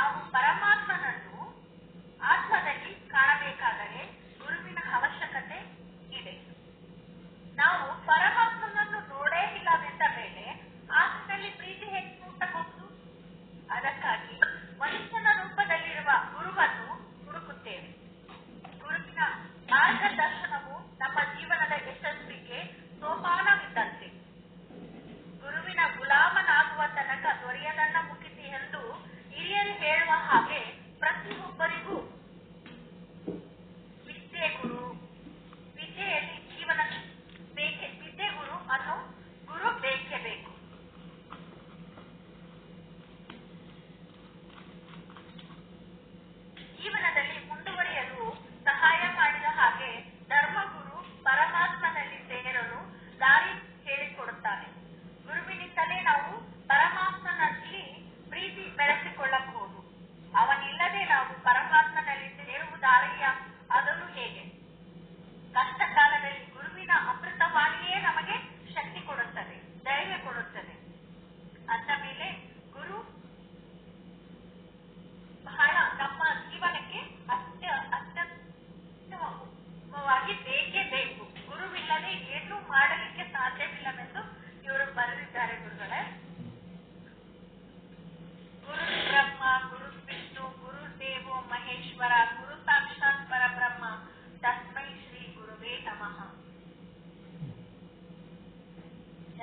ನಾವು ಪರಮಾತ್ಮನನ್ನು ಆತ್ಮದಲ್ಲಿ ಕಾಣಬೇಕಾದರೆ ಗುರುವಿನ ಅವಶ್ಯಕತೆ ಇದೆ. ನಾವು ಪರಮಾತ್ಮನನ್ನು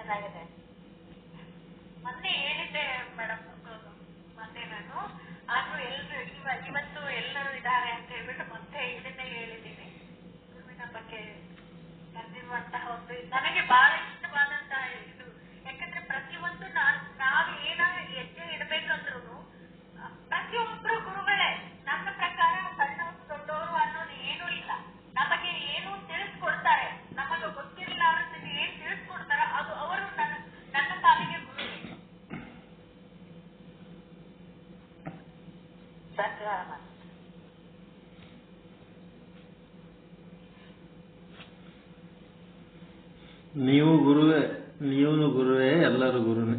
ಚೆನ್ನಾಗಿದೆ ಮೊನ್ನೆ ಹೇಳಿದ್ದೆ ಮೇಡಮ್ ಮೊನ್ನೆ ನಾನು. ಆದ್ರೂ ಎಲ್ರು ಇವ, ಇವತ್ತು ಎಲ್ಲರೂ ಇದ್ದಾರೆ ಅಂತ ಹೇಳ್ಬಿಟ್ಟು ಮತ್ತೆ ಇದನ್ನೇ ಹೇಳಿದ್ದೀನಿ. ಗುರುವಿನ ಬಗ್ಗೆ ಬಂದಿರುವಂತಹ ಒಂದು ನನಗೆ ಬಹಳ ಸತ್ಯವಾದ ನೀವು ಗುರುವೇ ನೀವು ಗುರುವೇ, ಎಲ್ಲರೂ ಗುರುನೇ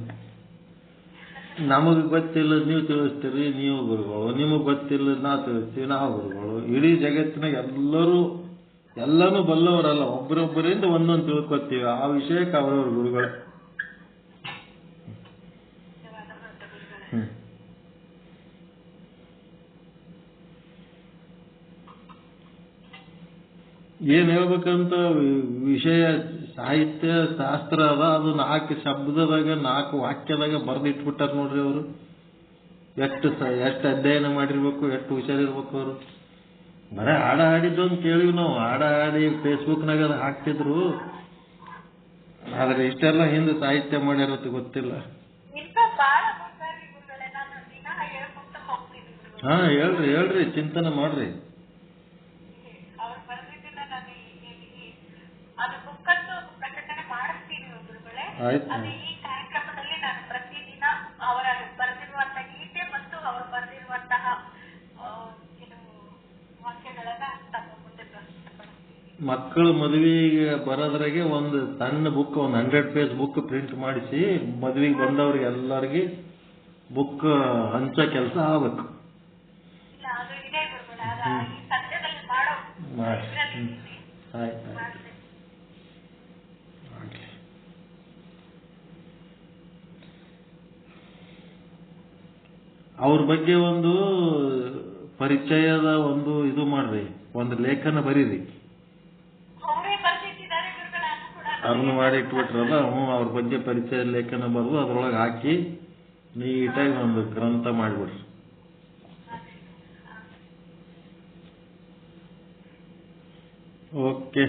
ನಮಗೆ ಗೊತ್ತಿಲ್ಲ ನೀವು ತಿಳಿಸ್ತೀರಿ, ನೀವು ಗುರುಗಳು. ನಿಮಗೆ ಗೊತ್ತಿಲ್ಲ ನಾವು ತಿಳಿಸ್ತೀವಿ, ನಾವು ಗುರುಗಳು. ಇಡೀ ಜಗತ್ತಿನ ಎಲ್ಲರೂ, ಎಲ್ಲನೂ ಬಲ್ಲವರಲ್ಲ ಒಬ್ಬರೊಬ್ಬರಿಂದ ಒಂದೊಂದು ತಿಳ್ಕೊತೀವಿ. ಆ ವಿಷಯಕ್ಕೆ ಅವರವ್ರ ಗುರುಗಳು. ಸತ್ಯವಾದ ಗುರುಗಳೇ ಹ್ಮ್ ಏನ್ ಹೇಳ್ಬೇಕಂತ ವಿಷಯ ಸಾಹಿತ್ಯ ಶಾಸ್ತ್ರ ಅದ ಅದು ನಾಲ್ಕು ಶಬ್ದದಾಗ ನಾಲ್ಕು ವಾಕ್ಯದಾಗ ಬರೆದಿಟ್ಬಿಟ್ಟಾರ ನೋಡ್ರಿ ಅವರು. ಎಷ್ಟು ಸ ಎಷ್ಟು ಅಧ್ಯಯನ ಮಾಡಿರ್ಬೇಕು ಎಷ್ಟು ಹುಷಾರಿರ್ಬೇಕು ಅವರು. ಬರೇ ಹಾಡ ಅಂತ ಕೇಳಿವಿ ನಾವು. ಹಾಡ ಹಾಡಿ ಫೇಸ್ಬುಕ್ನಾಗ ಅದು ಹಾಕ್ತಿದ್ರು. ಆದ್ರೆ ಇಷ್ಟೆಲ್ಲ ಹಿಂದೆ ಸಾಹಿತ್ಯ ಮಾಡ್ಯಾರತ್ತ ಗೊತ್ತಿಲ್ಲ. ಹಾ ಹೇಳ್ರಿ ಹೇಳ್ರಿ ಚಿಂತನೆ ಮಾಡ್ರಿ ಅವ್ರು ಬರ್ದಿದ್ದನ್ನ ನಾನು ಈ- ಈ- ಈ- ಅದು ಬುಕ್ಕನ್ನು ಪ್ರಕಟಣೆ ಮಾಡಿಸ್ತೀನಿ ಆಯ್ತು. ಈ ಕಾರ್ಯಕ್ರಮದಲ್ಲಿ ನಾನು ಪ್ರತಿದಿನ ಅವರ ಬರೆದಿರುವಂತಹ ಗೀತೆ ಮತ್ತು ಅವರು ಬರೆದಿರುವಂತಹ ಆ, ಏನು ವಾಕ್ಯಗಳನ್ನ ತಮ್ಮ ಮುಂದೆ ಪ್ರಸ್ತುತಪಡಿಸ್ತೀನಿ. ಮಕ್ಕಳ ಮದುವೆಗೆ ಬರೋದ್ರಾಗೆ ಒಂದು ಸಣ್ಣ ಬುಕ್ ಒಂದು ಹಂಡ್ರೆಡ್ ಪೇಜ್ ಬುಕ್ ಪ್ರಿಂಟ್ ಮಾಡಿಸಿ ಮದುವೆಗೆ ಬಂದವ್ರಿಗೆ ಎಲ್ಲರಿಗೆ ಬುಕ್ ಹಂಚೋ ಕೆಲಸ ಆಗ್ಬೇಕು. ಆಯ್ತು ಅದು ಇದೆ ಗುರುಗಳೇ ಅದು ಈ ಸದ್ಯದಲ್ಲಿ ಮಾಡೋ ಮಾಡಿ. ಇದ್ರಲ್ಲಿ ಹ್ಮ್. ಇದೆ. ಆಯ್ತು ಆಯ್ತು ಮಾಡ್ತೀನಿ. ಆಗ್ಲಿ. ಅವ್ರ ಬಗ್ಗೆ ಒಂದು ಪರಿಚಯದ ಒಂದು ಇದು ಮಾಡ್ರಿ ಒಂದು ಲೇಖನ ಬರೀರಿ. ಅದನ್ನು ಮಾಡಿ ಇಟ್ಬಿಟ್ರಲ್ಲ ಹ್ಞೂ ಅವ್ರ ಬಗ್ಗೆ ಪರಿಚಯ ಲೇಖನ ಬರೆದು ಅದ್ರೊಳಗೆ ಹಾಕಿ ನೀಟಾಗಿ ಒಂದು ಗ್ರಂಥ ಮಾಡಿಬಿಡ್ರಿ. ಓಕೆ.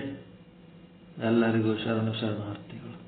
ಎಲ್ಲರಿಗೂ ಶರಣು ಶರಣಾರ್ಥಿಗಳು.